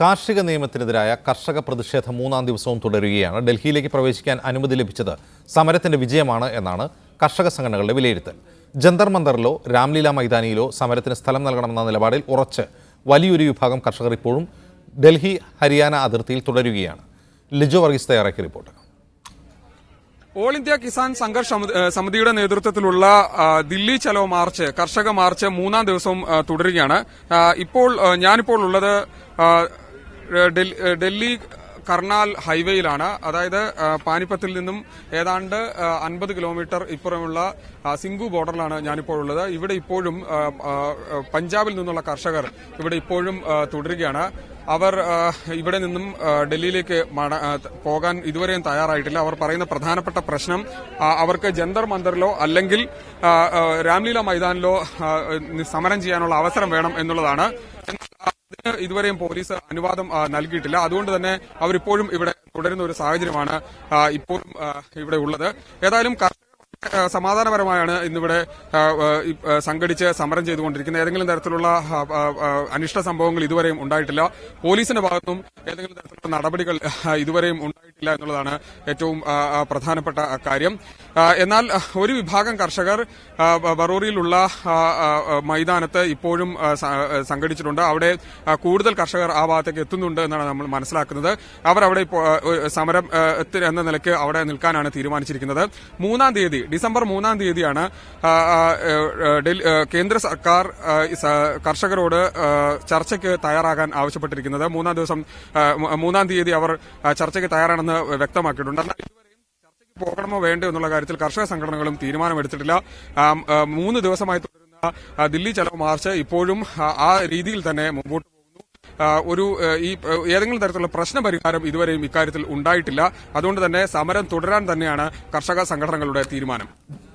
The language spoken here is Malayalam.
കാർഷിക നിയമത്തിനെതിരായ കർഷക പ്രതിഷേധം മൂന്നാം ദിവസവും തുടരുകയാണ്. ഡൽഹിയിലേക്ക് പ്രവേശിക്കാൻ അനുമതി ലഭിച്ചത് സമരത്തിന്റെ വിജയമാണ് എന്നാണ് കർഷക സംഘടനകളുടെ വിലയിരുത്തൽ. ജന്തർ മന്ദറിലോ രാംലീല മൈതാനിയിലോ സമരത്തിന് സ്ഥലം നൽകണമെന്ന നിലപാടിൽ ഉറച്ച് വലിയൊരു വിഭാഗം കർഷകർ ഇപ്പോഴും ഡൽഹി ഹരിയാന അതിർത്തിയിൽ തുടരുകയാണ്. ലിജോ വർഗീസ് തയ്യാറാക്കിയ report. All India Kisan Sangharsh സമി- സമിതിയുടെ നേതൃത്വത്തിലുള്ള ദില്ലി ചലോ മാർച്ച് കർഷക മാർച്ച് മൂന്നാം ദിവസവും തുടരുകയാണ്. ഇപ്പോൾ ഞാനിപ്പോൾ ഉള്ളത് ഡൽഹി കർണാൽ ഹൈവേയിലാണ്. അതായത് പാനിപ്പത്തിൽ നിന്നും ഏതാണ്ട് അൻപത് കിലോമീറ്റർ ഇപ്പുറമുള്ള സിംഗു ബോർഡറിലാണ് ഞാനിപ്പോൾ ഉള്ളത്. ഇവിടെ ഇപ്പോഴും പഞ്ചാബിൽ നിന്നുള്ള കർഷകർ ഇവിടെ ഇപ്പോഴും തുടരുകയാണ്. അവർ ഇവിടെ നിന്നും ഡൽഹിയിലേക്ക് പോകാൻ ഇതുവരെയും തയ്യാറായിട്ടില്ല. അവർ പറയുന്ന പ്രധാനപ്പെട്ട പ്രശ്നം അവർക്ക് ജന്തർ മന്ദറിലോ അല്ലെങ്കിൽ രാംലീല മൈതാനിലോ സമരം ചെയ്യാനുള്ള അവസരം വേണം എന്നുള്ളതാണ്. അതിന് ഇതുവരെയും പോലീസ് അനുവാദം നൽകിയിട്ടില്ല. അതുകൊണ്ട് തന്നെ അവരിപ്പോഴും ഇവിടെ തുടരുന്ന ഒരു സാഹചര്യമാണ് ഇപ്പോഴും ഇവിടെ ഉള്ളത്. ഏതായാലും സമാധാനപരമായാണ് ഇന്നിവിടെ സംഘടിച്ച് സമരം ചെയ്തുകൊണ്ടിരിക്കുന്നത്. ഏതെങ്കിലും തരത്തിലുള്ള അനിഷ്ട സംഭവങ്ങൾ ഇതുവരെയും ഉണ്ടായിട്ടില്ല. പോലീസിന്റെ ഭാഗത്തും ഏതെങ്കിലും തരത്തിലുള്ള നടപടികൾ ഇതുവരെയും ഉണ്ടായിട്ടില്ല എന്നുള്ളതാണ് ഏറ്റവും പ്രധാനപ്പെട്ട കാര്യം. എന്നാൽ ഒരു വിഭാഗം കർഷകർ ബറൂറിയിലുള്ള മൈതാനത്ത് ഇപ്പോഴും സംഘടിച്ചിട്ടുണ്ട്. അവിടെ കൂടുതൽ കർഷകർ ആ ഭാഗത്തേക്ക് എത്തുന്നുണ്ട് എന്നാണ് നമ്മൾ മനസ്സിലാക്കുന്നത്. അവർ അവിടെ സമരം എന്ന നിലയ്ക്ക് അവിടെ നിൽക്കാനാണ് തീരുമാനിച്ചിരിക്കുന്നത്. മൂന്നാം തീയതി ഡിസംബർ മൂന്നാം തീയതിയാണ് കേന്ദ്ര സർക്കാർ കർഷകരോട് ചർച്ചയ്ക്ക് തയ്യാറാകാൻ ആവശ്യപ്പെട്ടിരിക്കുന്നത്. മൂന്നാം ദിവസം മൂന്നാം തീയതി അവർ ചർച്ചയ്ക്ക് തയ്യാറാണെന്ന് വ്യക്തമാക്കിയിട്ടുണ്ട്. എന്നാൽ ചർച്ചയ്ക്ക് പോകണമോ വേണ്ടോ എന്നുള്ള കാര്യത്തിൽ കർഷക സംഘടനകളും തീരുമാനമെടുത്തിട്ടില്ല. മൂന്ന് ദിവസമായി തുടരുന്ന ദില്ലി ചലോ മാർച്ച് ഇപ്പോഴും ആ, രീതിയിൽ തന്നെ മുമ്പോട്ട് ഒരു ഈ ഏതെങ്കിലും തരത്തിലുള്ള പ്രശ്ന പരിഹാരം ഇതുവരെയും ഇക്കാര്യത്തിൽ ഉണ്ടായിട്ടില്ല. അതുകൊണ്ട് തന്നെ സമരം തുടരാൻ തന്നെയാണ് കർഷക സംഘടനകളുടെ തീരുമാനം.